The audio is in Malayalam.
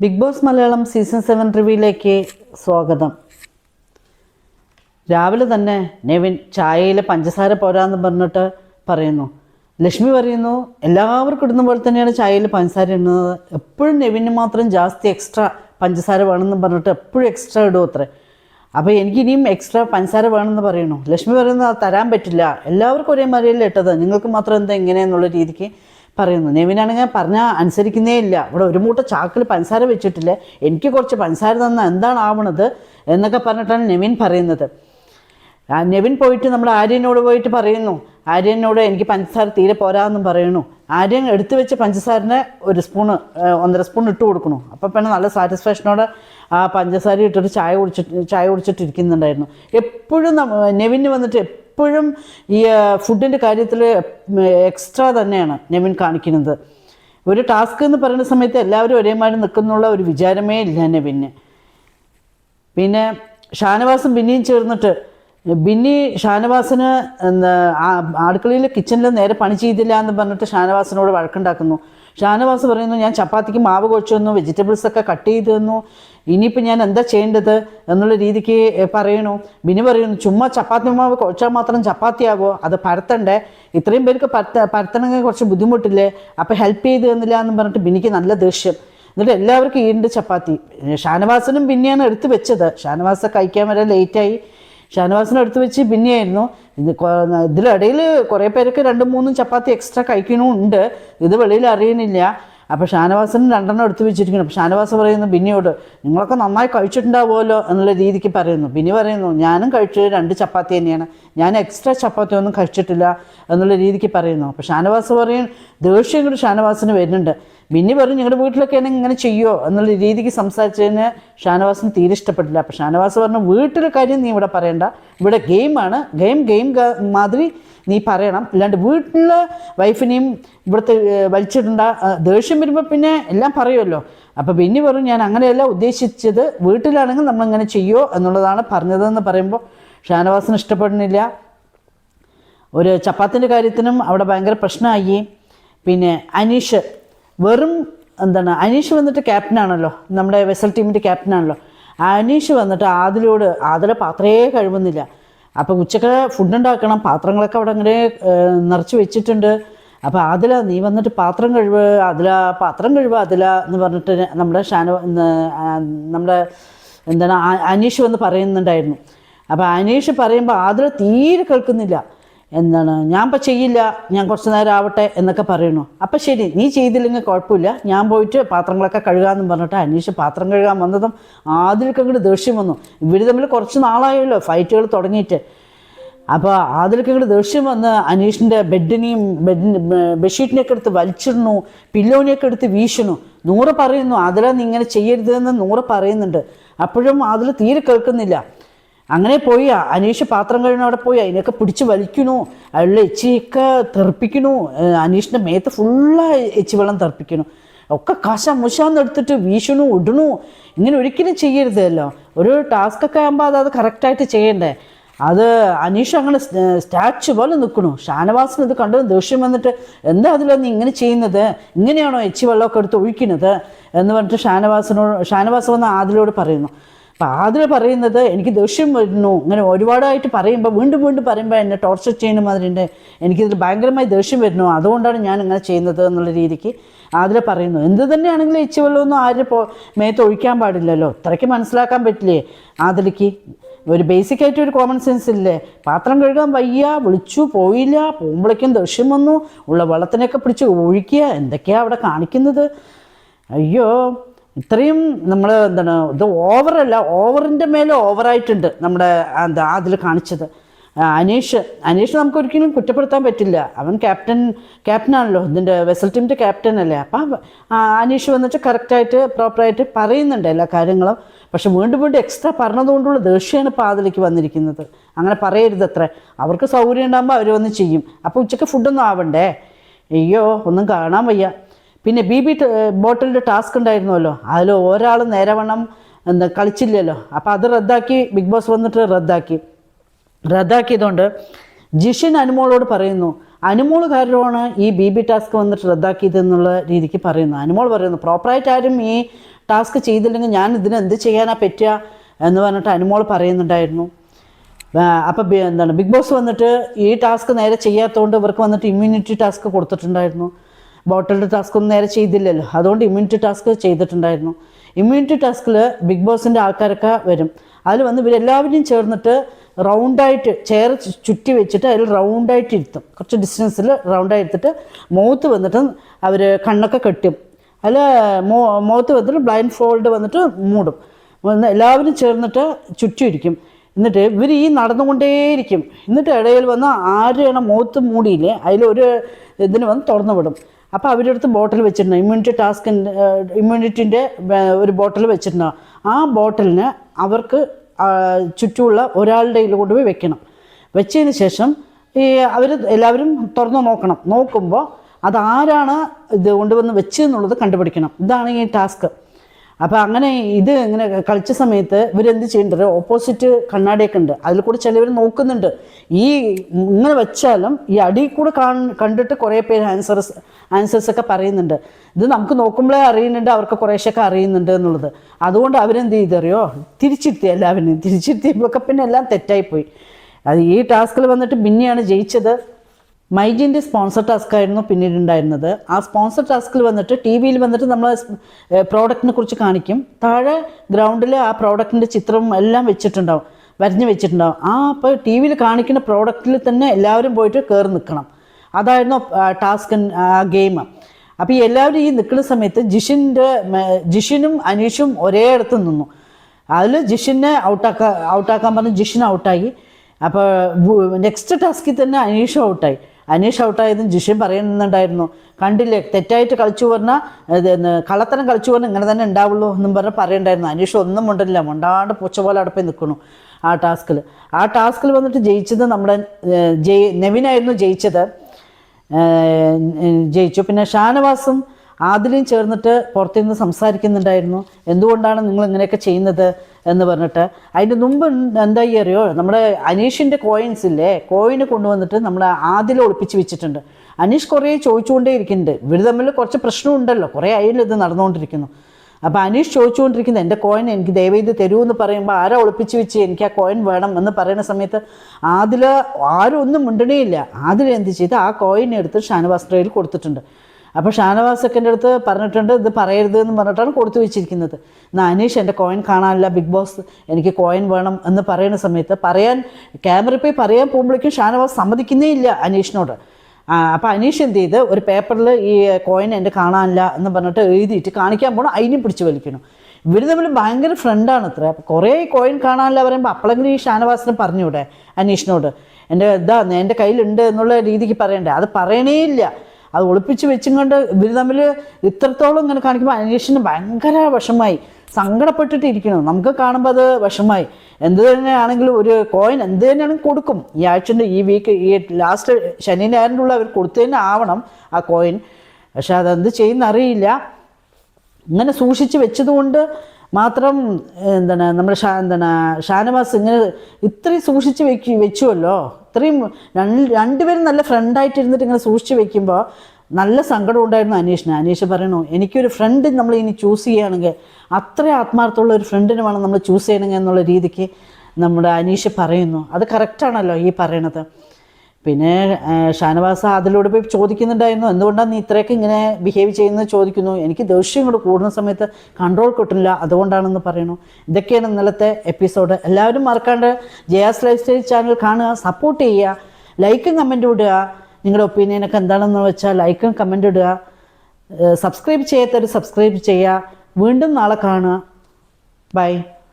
Big boss Malayalam season seven റിവ്യൂയിലേക്ക് സ്വാഗതം. രാവിലെ തന്നെ നെവിൻ ചായയിലെ പഞ്ചസാര പോരാന്ന് പറഞ്ഞിട്ട് പറയുന്നു. ലക്ഷ്മി പറയുന്നു എല്ലാവർക്കും ഇടുന്ന പോലെ തന്നെയാണ് ചായയിൽ പഞ്ചസാര ഇടുന്നത്. എപ്പോഴും നെവിന് മാത്രം ജാസ്തി എക്സ്ട്രാ പഞ്ചസാര വേണമെന്ന് പറഞ്ഞിട്ട് എപ്പോഴും എക്സ്ട്രാ ഇടും അത്രേ. അപ്പോൾ എനിക്ക് ഇനിയും എക്സ്ട്രാ പഞ്ചസാര വേണമെന്ന് പറയണു ലക്ഷ്മി പറയുന്നത് തരാൻ പറ്റില്ല. എല്ലാവർക്കും ഒരേ മാതിരിയല്ലേ ഇട്ടത്? നിങ്ങൾക്ക് മാത്രം എന്താ എങ്ങനെയെന്നുള്ള രീതിക്ക് പറയുന്നു. നെവിനാണെങ്കിൽ പറഞ്ഞാൽ അനുസരിക്കുന്നേ ഇല്ല. ഇവിടെ ഒരു മൂട്ട ചാക്കിൽ പഞ്ചസാര വെച്ചിട്ടില്ല. എനിക്ക് കുറച്ച് പഞ്ചസാര തന്നാൽ എന്താണ് ആവണത് എന്നൊക്കെ പറഞ്ഞിട്ടാണ് നെവിൻ പറയുന്നത്. നെവിൻ പോയിട്ട് നമ്മൾ ആര്യനോട് പോയിട്ട് പറയുന്നു. ആര്യനോട് എനിക്ക് പഞ്ചസാര തീരെ പോരാന്നും പറയുന്നു. ആര്യൻ എടുത്തു വെച്ച പഞ്ചസാരനെ ഒരു സ്പൂണ് ഒന്നര സ്പൂൺ ഇട്ട് കൊടുക്കണു അപ്പം പിന്നെ നല്ല സാറ്റിസ്ഫാക്ഷനോടെ ആ പഞ്ചസാര ഇട്ടിട്ട് ചായ കുടിച്ചിട്ട് ചായ കുടിച്ചിട്ടിരിക്കുന്നുണ്ടായിരുന്നു. എപ്പോഴും നെവിന് വന്നിട്ട് എപ്പോഴും ഈ ഫുഡിന്റെ കാര്യത്തിൽ എക്സ്ട്രാ തന്നെയാണ് നെവിൻ കാണിക്കുന്നത്. ഒരു ടാസ്ക് എന്ന് പറയുന്ന സമയത്ത് എല്ലാവരും ഒരേമാതിരി നിൽക്കുന്നുള്ള ഒരു വിചാരമേ ഇല്ല നെവിന് പിന്നെ ഷാനവാസും പിന്നെയും ചേർന്നിട്ട് ബിന്നി ഷാനവാസിന് അടുക്കളയിൽ കിച്ചണിൽ നേരെ പണി ചെയ്തില്ല എന്ന് പറഞ്ഞിട്ട് ഷാനവാസിനോട് വഴക്കുണ്ടാക്കുന്നു. ഷാനവാസ് പറയുന്നു ഞാൻ ചപ്പാത്തിക്ക് മാവ് കുഴച്ചു തന്നു വെജിറ്റബിൾസ് ഒക്കെ കട്ട് ചെയ്തു തന്നു. ഇനിയിപ്പോൾ ഞാൻ എന്താ ചെയ്യേണ്ടത്? എന്നുള്ള രീതിക്ക് പറയണു. ബിനി പറയുന്നു ചുമ്മാ ചപ്പാത്തി മാവ് കുഴച്ചാൽ മാത്രം ചപ്പാത്തി ചപ്പാത്തിയാവോ? അത് പരത്തണ്ടേ? ഇത്രയും പേർക്ക് പരത്ത പരത്തണമെങ്കിൽ കുറച്ച് ബുദ്ധിമുട്ടില്ലേ? അപ്പോൾ ഹെൽപ്പ് ചെയ്ത് തന്നില്ല എന്ന് പറഞ്ഞിട്ട് ബിനിക്ക് നല്ല ദേഷ്യം. എന്നിട്ട് എല്ലാവർക്കും ഈണ്ട് ചപ്പാത്തി. ഷാനവാസനും പിന്നെയാണ് എടുത്തു വെച്ചത്. ഷാനവാസ കഴിക്കാൻ വരെ ലേറ്റായി ഷാനവാസിനെ എടുത്തു വെച്ച് പിന്നെയായിരുന്നു. ഇതിലിടയിൽ കുറേ പേരൊക്കെ രണ്ടും മൂന്നും ചപ്പാത്തി എക്സ്ട്രാ കഴിക്കണമുണ്ട് ഇത് വെളിയിൽ അറിയുന്നില്ല അപ്പോൾ ഷാനവാസിന് രണ്ടെണ്ണം എടുത്തു വെച്ചിരിക്കുന്നു. അപ്പോൾ ഷാനവാസ് പറയുന്നു ബിന്നിയോട് നിങ്ങളൊക്കെ നന്നായി കഴിച്ചിട്ടുണ്ടാവുമല്ലോ എന്നുള്ള രീതിക്ക് പറയുന്നു. ബിന്നി പറയുന്നു ഞാനും കഴിച്ചത് രണ്ട് ചപ്പാത്തി തന്നെയാണ്. ഞാൻ എക്സ്ട്രാ ചപ്പാത്തി ഒന്നും കഴിച്ചിട്ടില്ല എന്നുള്ള രീതിക്ക് പറയുന്നു. അപ്പോൾ ഷാനവാസ് പറയും ദേഷ്യം കൂടി ഷാനവാസിന് വരുന്നുണ്ട്. ബിന്നി പറഞ്ഞു ഞങ്ങളുടെ വീട്ടിലൊക്കെ എന്നെ ഇങ്ങനെ ചെയ്യുമോ എന്നുള്ള രീതിക്ക് സംസാരിച്ചതിന് ഷാനവാസിന് തീരെ ഇഷ്ടപ്പെട്ടില്ല. അപ്പോൾ ഷാനവാസ് പറഞ്ഞു വീട്ടിലെ കാര്യം നീ ഇവിടെ പറയണ്ട. ഇവിടെ ഗെയിമാണ് ഗെയിം ഗെയിം മാതിരി നീ പറയണം. അല്ലാണ്ട് വീട്ടിലെ വൈഫിനെയും ഇവിടുത്തെ വലിച്ചിട്ടുണ്ട ദേഷ്യം വരുമ്പോൾ പിന്നെ എല്ലാം പറയുമല്ലോ അപ്പോൾ ബിന്നി പറഞ്ഞു ഞാൻ അങ്ങനെയല്ല ഉദ്ദേശിച്ചത്. വീട്ടിലാണെങ്കിൽ നമ്മൾ ഇങ്ങനെ ചെയ്യുമോ എന്നുള്ളതാണ് പറഞ്ഞതെന്ന് പറയുമ്പോൾ ഷാനവാസിന് ഇഷ്ടപ്പെടുന്നില്ല. ഒരു ചപ്പാത്തിന്റെ കാര്യത്തിനും അവിടെ ഭയങ്കര പ്രശ്നമായി. പിന്നെ അനീഷ് വെറും എന്താണ് അനീഷ് വന്നിട്ട് ക്യാപ്റ്റനാണല്ലോ നമ്മുടെ വെസൽ ടീമിന്റെ ക്യാപ്റ്റനാണല്ലോ അനീഷ് വന്നിട്ട് ആദിലോട് ആദിലെ പാത്രയെ കഴിവുന്നില്ല. അപ്പോൾ ഉച്ചയ്ക്ക് ഫുഡ് ഉണ്ടാക്കണം. പാത്രങ്ങളൊക്കെ അവിടെ അങ്ങനെ നിറച്ച് വെച്ചിട്ടുണ്ട്. അപ്പോൾ അതില നീ വന്നിട്ട് പാത്രം കഴിവ് അതില പാത്രം കഴിവ് അതില എന്ന് പറഞ്ഞിട്ട് നമ്മുടെ ഷാന നമ്മുടെ എന്താണ് അനീഷ് വന്ന് പറയുന്നുണ്ടായിരുന്നു. അപ്പോൾ അനീഷ് പറയുമ്പോൾ ആതിര തീരെ കേൾക്കുന്നില്ല. എന്താണ്? ഞാൻ ഇപ്പം ചെയ്യില്ല ഞാൻ കുറച്ച് നേരം ആവട്ടെ എന്നൊക്കെ പറയണു അപ്പം ശരി നീ ചെയ്തില്ലെങ്കിൽ കുഴപ്പമില്ല. ഞാൻ പോയിട്ട് പാത്രങ്ങളൊക്കെ കഴുകാമെന്ന് പറഞ്ഞിട്ട് അനീഷ് പാത്രം കഴുകാൻ വന്നതും അങ്ങോട്ട് ദേഷ്യം വന്നു. ഇവർ തമ്മിൽ കുറച്ച് നാളായല്ലോ ഫൈറ്റുകൾ തുടങ്ങിയിട്ട്. അപ്പോൾ അങ്ങോട്ട് ദേഷ്യം വന്ന് അനീഷിന്റെ ബെഡിനെയും ബെഡിന് ബെഡ്ഷീറ്റിനെയൊക്കെ എടുത്ത് വലിച്ചിടണു പില്ലോനെയൊക്കെ എടുത്ത് വീശണു നൂറ് പറയുന്നു അതില നീ ഇങ്ങനെ ചെയ്യരുതെന്ന് നൂറ് പറയുന്നുണ്ട്. അപ്പോഴും അതിൽ തീരെ കേൾക്കുന്നില്ല. അങ്ങനെ പോയി അനീഷ് പാത്രം കഴിയുന്ന അവിടെ പോയി അതിനൊക്കെ പിടിച്ച് വലിക്കണു അതിലുള്ള എച്ചിയൊക്കെ തെറിപ്പിക്കണു അനീഷിന്റെ മേത്ത് ഫുള്ള് എച്ചി വെള്ളം തെറിപ്പിക്കണു ഒക്കെ കശ മുശാന്ന് എടുത്തിട്ട് വീശണു ഇടണു ഇങ്ങനെ ഒരിക്കലും ചെയ്യരുതല്ലോ. ഒരു ടാസ്കൊക്കെ ആകുമ്പോൾ അത് കറക്റ്റായിട്ട് ചെയ്യണ്ടേ. അത് അനീഷ് അങ്ങനെ സ്റ്റാച്ചു പോലെ നിൽക്കണു ഷാനവാസിന് ഇത് കണ്ടത് ദേഷ്യം വന്നിട്ട് എന്താ അതിലോ നീ ഇങ്ങനെ ചെയ്യുന്നത്? ഇങ്ങനെയാണോ എച്ചി വെള്ളമൊക്കെ എടുത്ത് ഒഴിക്കുന്നത്? എന്ന് പറഞ്ഞിട്ട് ഷാനവാസിനോട് ഷാനവാസ് വന്ന് ആദിലോട് പറയുന്നു. അപ്പം ആദിൽ പറയുന്നത് എനിക്ക് ദേഷ്യം വരുന്നു. ഇങ്ങനെ ഒരുപാടായിട്ട് പറയുമ്പോൾ വീണ്ടും വീണ്ടും പറയുമ്പോൾ എന്നെ ടോർച്ചർ ചെയ്യുന്ന മാതിരിയുണ്ട് എനിക്കിതിൽ ഭയങ്കരമായി ദേഷ്യം വരുന്നു. അതുകൊണ്ടാണ് ഞാൻ ഇങ്ങനെ ചെയ്യുന്നത് എന്നുള്ള രീതിക്ക് ആദിൽ പറയുന്നു. എന്ത് തന്നെയാണെങ്കിലും ഇച്ചവെള്ളമൊന്നും ആരും പോ മേത്ത് ഒഴിക്കാൻ പാടില്ലല്ലോ. ഇത്രയ്ക്ക് മനസ്സിലാക്കാൻ പറ്റില്ലേ? ആദിലേക്ക് ഒരു ബേസിക് ആയിട്ട് ഒരു കോമൺ സെൻസ് ഇല്ലേ? പാത്രം കഴുകാൻ വയ്യ വിളിച്ചു പോയില്ല പോകുമ്പോഴേക്കും ദേഷ്യം വന്നു. ഉള്ള വെള്ളത്തിനൊക്കെ പിടിച്ച് ഒഴിക്കുക. എന്തൊക്കെയാണ് അവിടെ കാണിക്കുന്നത്? അയ്യോ ഇത്രയും നമ്മൾ എന്താണ് ഇത് ഓവറല്ല ഓവറിന്റെ മേലെ ഓവറായിട്ടുണ്ട് നമ്മുടെ എന്താ അതിൽ കാണിച്ചത്. അനീഷ് അനീഷ് നമുക്ക് ഒരിക്കലും കുറ്റപ്പെടുത്താൻ പറ്റില്ല. അവൻ ക്യാപ്റ്റൻ ക്യാപ്റ്റനാണല്ലോ ഇതിന്റെ വെസൽ ടീമിന്റെ ക്യാപ്റ്റൻ അല്ലേ. അപ്പം അനീഷ് വന്നിട്ട് കറക്റ്റായിട്ട് പ്രോപ്പറായിട്ട് പറയുന്നുണ്ട് എല്ലാ കാര്യങ്ങളും. പക്ഷെ വീണ്ടും വീണ്ടും എക്സ്ട്രാ പറഞ്ഞതുകൊണ്ടുള്ള ദേഷ്യമാണ് ഇപ്പോൾ അതിലേക്ക് വന്നിരിക്കുന്നത്. അങ്ങനെ പറയരുത് അത്ര അവർക്ക് സൗകര്യം ഉണ്ടാകുമ്പോൾ അവർ വന്ന് ചെയ്യും. അപ്പോൾ ഉച്ചയ്ക്ക് ഫുഡൊന്നും ആവണ്ടേ? അയ്യോ ഒന്നും കാണാൻ വയ്യ. പിന്നെ ബി ബി ബോട്ടിലിന്റെ ടാസ്ക് ഉണ്ടായിരുന്നല്ലോ. അതിൽ ഒരാൾ നേരവണ്ണം എന്താ കളിച്ചില്ലല്ലോ. അപ്പോൾ അത് റദ്ദാക്കി ബിഗ് ബോസ് വന്നിട്ട് റദ്ദാക്കി. റദ്ദാക്കിയതുകൊണ്ട് ജിഷിൻ അനുമോളോട് പറയുന്നു അനുമോൾ കാരണമാണ് ഈ ബി ബി ടാസ്ക് വന്നിട്ട് റദ്ദാക്കിയത് എന്നുള്ള രീതിക്ക് പറയുന്നു. അനുമോൾ പറയുന്നു പ്രോപ്പറായിട്ട് ആരും ഈ ടാസ്ക് ചെയ്തില്ലെങ്കിൽ ഞാൻ ഇതിന് എന്ത് ചെയ്യാനാ പറ്റുക? എന്ന് പറഞ്ഞിട്ട് അനുമോൾ പറയുന്നുണ്ടായിരുന്നു. അപ്പോൾ എന്താണ് ബിഗ് ബോസ് വന്നിട്ട് ഈ ടാസ്ക് നേരെ ചെയ്യാത്തതുകൊണ്ട് ഇവർക്ക് വന്നിട്ട് ഇമ്മ്യൂണിറ്റി ടാസ്ക് കൊടുത്തിട്ടുണ്ടായിരുന്നു. ബോട്ടിലിന്റെ ടാസ്ക് ഒന്നും നേരെ ചെയ്തില്ലല്ലോ. അതുകൊണ്ട് ഇമ്മ്യൂണിറ്റി ടാസ്ക് ചെയ്തിട്ടുണ്ടായിരുന്നു. ഇമ്മ്യൂണിറ്റി ടാസ്കിൽ ബിഗ് ബോസിന്റെ ആൾക്കാരൊക്കെ വരും. അതിൽ വന്ന് ഇവരെല്ലാവരും ചേർന്നിട്ട് റൗണ്ടായിട്ട് ചെയർ ചുറ്റി വെച്ചിട്ട് അതിൽ റൗണ്ടായിട്ട് ഇരുത്തും. കുറച്ച് ഡിസ്റ്റൻസിൽ റൗണ്ടായി എടുത്തിട്ട് മുഖത്ത് വന്നിട്ട് അവർ കണ്ണൊക്കെ കെട്ടും. അതിൽ മോ മുഖത്ത് വന്നിട്ട് ബ്ലൈൻഡ് ഫോൾഡ് വന്നിട്ട് മൂടും. എല്ലാവരും ചേർന്നിട്ട് ചുറ്റിയിരിക്കും. എന്നിട്ട് ഇവർ ഈ നടന്നുകൊണ്ടേയിരിക്കും. എന്നിട്ട് ഇടയിൽ വന്ന് ആരെയാണ് മുഖത്ത് മൂടിയില്ലേ അതിലൊരു ഇതിന് വന്ന് തുറന്നു വിടും. അപ്പോൾ അവരുടെ അടുത്ത് ബോട്ടിൽ വെച്ചിട്ടുണ്ട് ഇമ്മ്യൂണിറ്റി ടാസ്ക് ഇമ്മ്യൂണിറ്റിന്റെ ഒരു ബോട്ടിൽ വെച്ചിരുന്ന. ആ ബോട്ടിലിന് അവർക്ക് ചുറ്റുമുള്ള ഒരാളുടെ കയ്യിൽ കൊണ്ടുപോയി വെക്കണം. വെച്ചതിന് ശേഷം ഈ അവർ എല്ലാവരും തുറന്നു നോക്കണം. നോക്കുമ്പോൾ അതാരാണ് ഇത് കൊണ്ടുവന്ന് വെച്ചതെന്നുള്ളത് കണ്ടുപിടിക്കണം. ഇതാണ് ഈ ടാസ്ക് അപ്പോൾ അങ്ങനെ ഇത് ഇങ്ങനെ കളിച്ച സമയത്ത് ഇവരെന്ത് ചെയ്യുന്നുണ്ട് ഓപ്പോസിറ്റ് കണ്ണാടിയൊക്കെ ഉണ്ട്. അതിൽ കൂടെ ചിലവർ നോക്കുന്നുണ്ട്. ഈ ഇങ്ങനെ വെച്ചാലും ഈ അടി കൂടെ കാണ് കണ്ടിട്ട് കുറേ പേര് ആൻസേഴ്സ് ആൻസേഴ്സ് ഒക്കെ പറയുന്നുണ്ട്. ഇത് നമുക്ക് നോക്കുമ്പോഴേ അറിയുന്നുണ്ട് അവർക്ക് കുറേശ്ശൊക്കെ അറിയുന്നുണ്ട് എന്നുള്ളത്. അതുകൊണ്ട് അവരെന്ത് ചെയ്തറിയോ തിരിച്ചിരുത്തി എല്ലാവരും തിരിച്ചിരുത്തിയപ്പോഴൊക്കെ പിന്നെ എല്ലാം തെറ്റായിപ്പോയി. അത് ഈ ടാസ്കിൽ വന്നിട്ട് ബിന്നിയാണ് ജയിച്ചത്. മൈജിന്റെ സ്പോൺസർ ടാസ്ക് ആയിരുന്നു പിന്നീട് ഉണ്ടായിരുന്നത് ആ സ്പോൺസർ ടാസ്കിൽ വന്നിട്ട് ടി വിയിൽ വന്നിട്ട് നമ്മൾ പ്രോഡക്റ്റിനെ കുറിച്ച് കാണിക്കും. താഴെ ഗ്രൗണ്ടിൽ ആ പ്രോഡക്റ്റിന്റെ ചിത്രവും എല്ലാം വെച്ചിട്ടുണ്ടാവും വരഞ്ഞ് വെച്ചിട്ടുണ്ടാവും. ആ അപ്പോൾ ടി വിയിൽ കാണിക്കുന്ന പ്രോഡക്റ്റിൽ തന്നെ എല്ലാവരും പോയിട്ട് കയറി നിൽക്കണം. അതായിരുന്നു ടാസ്ക് ഗെയിം. അപ്പോൾ എല്ലാവരും ഈ നിൽക്കുന്ന സമയത്ത് ജിഷിന്റെ ജിഷിനും അനീഷും ഒരേ ഇടത്ത് നിന്നു. അതിൽ ജിഷിനെ ഔട്ടാക്കാൻ ഔട്ടാക്കാൻ പറഞ്ഞ് ജിഷിൻ ഔട്ടായി. അപ്പോൾ നെക്സ്റ്റ് ടാസ്കിൽ തന്നെ അനീഷ് ഔട്ടായി. അനീഷ് ഔട്ടായതും ജിഷിൻ പറയുന്നുണ്ടായിരുന്നു. കണ്ടില്ലേ തെറ്റായിട്ട് കളിച്ചു പറഞ്ഞാൽ കള്ളത്തരം കളിച്ചു പറഞ്ഞാൽ ഇങ്ങനെ തന്നെ ഉണ്ടാവുള്ളൂ എന്നും പറഞ്ഞ് പറയണ്ടായിരുന്നു അനീഷ് ഒന്നും ഉണ്ടല്ല മുണ്ടാണ്ട് പൂച്ച പോലെ അടുപ്പേ നിൽക്കണു ആ ടാസ്കിൽ ആ ടാസ്കിൽ വന്നിട്ട് ജയിച്ചത് നമ്മുടെ ജയ് നെവിനായിരുന്നു ജയിച്ചത്. ജയിച്ചു. പിന്നെ ഷാനവാസും ആദിലും ചേർന്നിട്ട് പുറത്തുനിന്ന് സംസാരിക്കുന്നുണ്ടായിരുന്നു. എന്തുകൊണ്ടാണ് നിങ്ങൾ ഇങ്ങനെയൊക്കെ ചെയ്യുന്നത്? എന്ന് പറഞ്ഞിട്ട് അതിന്റെ മുമ്പ് എന്തായി അറിയോ? നമ്മുടെ അനീഷിന്റെ കോയിൻസ് ഇല്ലേ? കോയിന് കൊണ്ടുവന്നിട്ട് നമ്മൾ ആദ്യം ഒളിപ്പിച്ച് വെച്ചിട്ടുണ്ട്. അനീഷ് കുറേ ചോദിച്ചുകൊണ്ടേ ഇരിക്കുന്നുണ്ട്. ഇവർ തമ്മിൽ കുറച്ച് പ്രശ്നമുണ്ടല്ലോ. കുറേ അതിൽ ഇത് നടന്നുകൊണ്ടിരിക്കുന്നു. അപ്പോൾ അനീഷ് ചോദിച്ചുകൊണ്ടിരിക്കുന്നത് എന്റെ കോയിൻ എനിക്ക് ദയവേ ഇത് തരൂ എന്ന് പറയുമ്പോൾ ആരാ ഒളിപ്പിച്ച് വെച്ച് എനിക്ക് ആ കോയിൻ വേണം എന്ന് പറയുന്ന സമയത്ത് അതിൽ ആരും ഒന്നും മിണ്ടണേയില്ല. അതിൽ എന്ത് ചെയ്ത് ആ കോയിൻ എടുത്ത് ഷാനവാസ് കൊടുത്തിട്ടുണ്ട്. അപ്പോൾ ഷാനവാസൊക്കെ അടുത്ത് പറഞ്ഞിട്ടുണ്ട് ഇത് പറയരുത് എന്ന് പറഞ്ഞിട്ടാണ് കൊടുത്തു വെച്ചിരിക്കുന്നത്. എന്നാൽ അനീഷ് എന്റെ കോയിൻ കാണാനില്ല ബിഗ് ബോസ് എനിക്ക് കോയിൻ വേണം എന്ന് പറയുന്ന സമയത്ത് പറയാൻ ക്യാമറ പോയി പറയാൻ പോകുമ്പോഴേക്കും ഷാനവാസ് സമ്മതിക്കുന്നേ ഇല്ല അനീഷിനോട്. അപ്പോൾ അനീഷ് എന്ത് ചെയ്ത് ഒരു പേപ്പറിൽ ഈ കോയിൻ എന്റെ കാണാനില്ല എന്ന് പറഞ്ഞിട്ട് എഴുതിയിട്ട് കാണിക്കാൻ പോകണം അതിനും പിടിച്ച് വലിക്കണം ഇവർ തമ്മിൽ ഭയങ്കര ഫ്രണ്ടാണ് അത്ര. കുറേ കോയിൻ കാണാനില്ല പറയുമ്പോൾ അപ്പോഴെങ്കിലും ഈ ഷാനവാസിനെ പറഞ്ഞൂടെ അനീഷിനോട്? എന്റെ ഇതാ എന്റെ കയ്യിലുണ്ട് എന്നുള്ള രീതിക്ക് പറയണ്ടേ അത് പറയണേ ഇല്ല. അത് ഒളിപ്പിച്ച് വെച്ചും കൊണ്ട് ഇവർ തമ്മിൽ ഇത്രത്തോളം ഇങ്ങനെ കാണിക്കുമ്പോൾ അനീഷിന് ഭയങ്കര വിഷമായി സങ്കടപ്പെട്ടിട്ട് ഇരിക്കണം നമുക്ക് കാണുമ്പോൾ അത് വിഷമായി എന്ത് തന്നെയാണെങ്കിലും ഒരു കോയിൻ എന്ത് തന്നെയാണെങ്കിലും കൊടുക്കും. ഈ ആഴ്ചന്റെ ഈ വീക്ക് ഈ ലാസ്റ്റ് ശനി ഞായറിന്റെ ഉള്ള അവർ കൊടുത്തു തന്നെ ആവണം ആ കോയിൻ പക്ഷെ അതെന്ത് ചെയ്യുന്ന അറിയില്ല ഇങ്ങനെ സൂക്ഷിച്ച് വെച്ചതുകൊണ്ട് മാത്രം എന്താണ് നമ്മുടെ ഷാ എന്താണ് ഷാനവാസ് ഇങ്ങനെ ഇത്രയും സൂക്ഷിച്ച് വെക്കു വെച്ചുവല്ലോ? ഇത്രയും രണ്ട് രണ്ടുപേരും നല്ല ഫ്രണ്ടായിട്ട് ഇരുന്നിട്ട് ഇങ്ങനെ സൂക്ഷിച്ച് വെക്കുമ്പോൾ നല്ല സങ്കടം ഉണ്ടായിരുന്നു അനീഷിന്. അനീഷ് പറയണു എനിക്കൊരു ഫ്രണ്ട് നമ്മൾ ഇനി ചൂസ് ചെയ്യുകയാണെങ്കിൽ അത്ര ആത്മാർത്ഥമുള്ള ഒരു ഫ്രണ്ടിന് വേണം നമ്മൾ ചൂസ് ചെയ്യണമെങ്കിൽ എന്നുള്ള രീതിക്ക് നമ്മുടെ അനീഷ് പറയുന്നു. അത് കറക്റ്റാണല്ലോ ഈ പറയണത്. പിന്നെ ഷാനവാസ അതിലൂടെ പോയി ചോദിക്കുന്നുണ്ടായിരുന്നു. എന്തുകൊണ്ടാണ് നീ ഇത്രയൊക്കെ ഇങ്ങനെ ബിഹേവ് ചെയ്യുന്നത് ചോദിക്കുന്നു. എനിക്ക് ദേഷ്യം കൂടെ കൂടുന്ന സമയത്ത് കൺട്രോൾ കിട്ടില്ല അതുകൊണ്ടാണെന്ന് പറയുന്നു. ഇതൊക്കെയാണ് ഇന്നലത്തെ എപ്പിസോഡ് എല്ലാവരും മറക്കാണ്ട് ജയാസ് ലൈഫ് സ്റ്റൈൽ ചാനൽ കാണുക സപ്പോർട്ട് ചെയ്യുക ലൈക്കും കമന്റും ഇടുക. നിങ്ങളുടെ ഒപ്പീനിയനൊക്കെ എന്താണെന്ന് വെച്ചാൽ ലൈക്കും കമന്റും ഇടുക. സബ്സ്ക്രൈബ് ചെയ്യാത്തവർ സബ്സ്ക്രൈബ് ചെയ്യുക. വീണ്ടും നാളെ കാണുക. ബൈ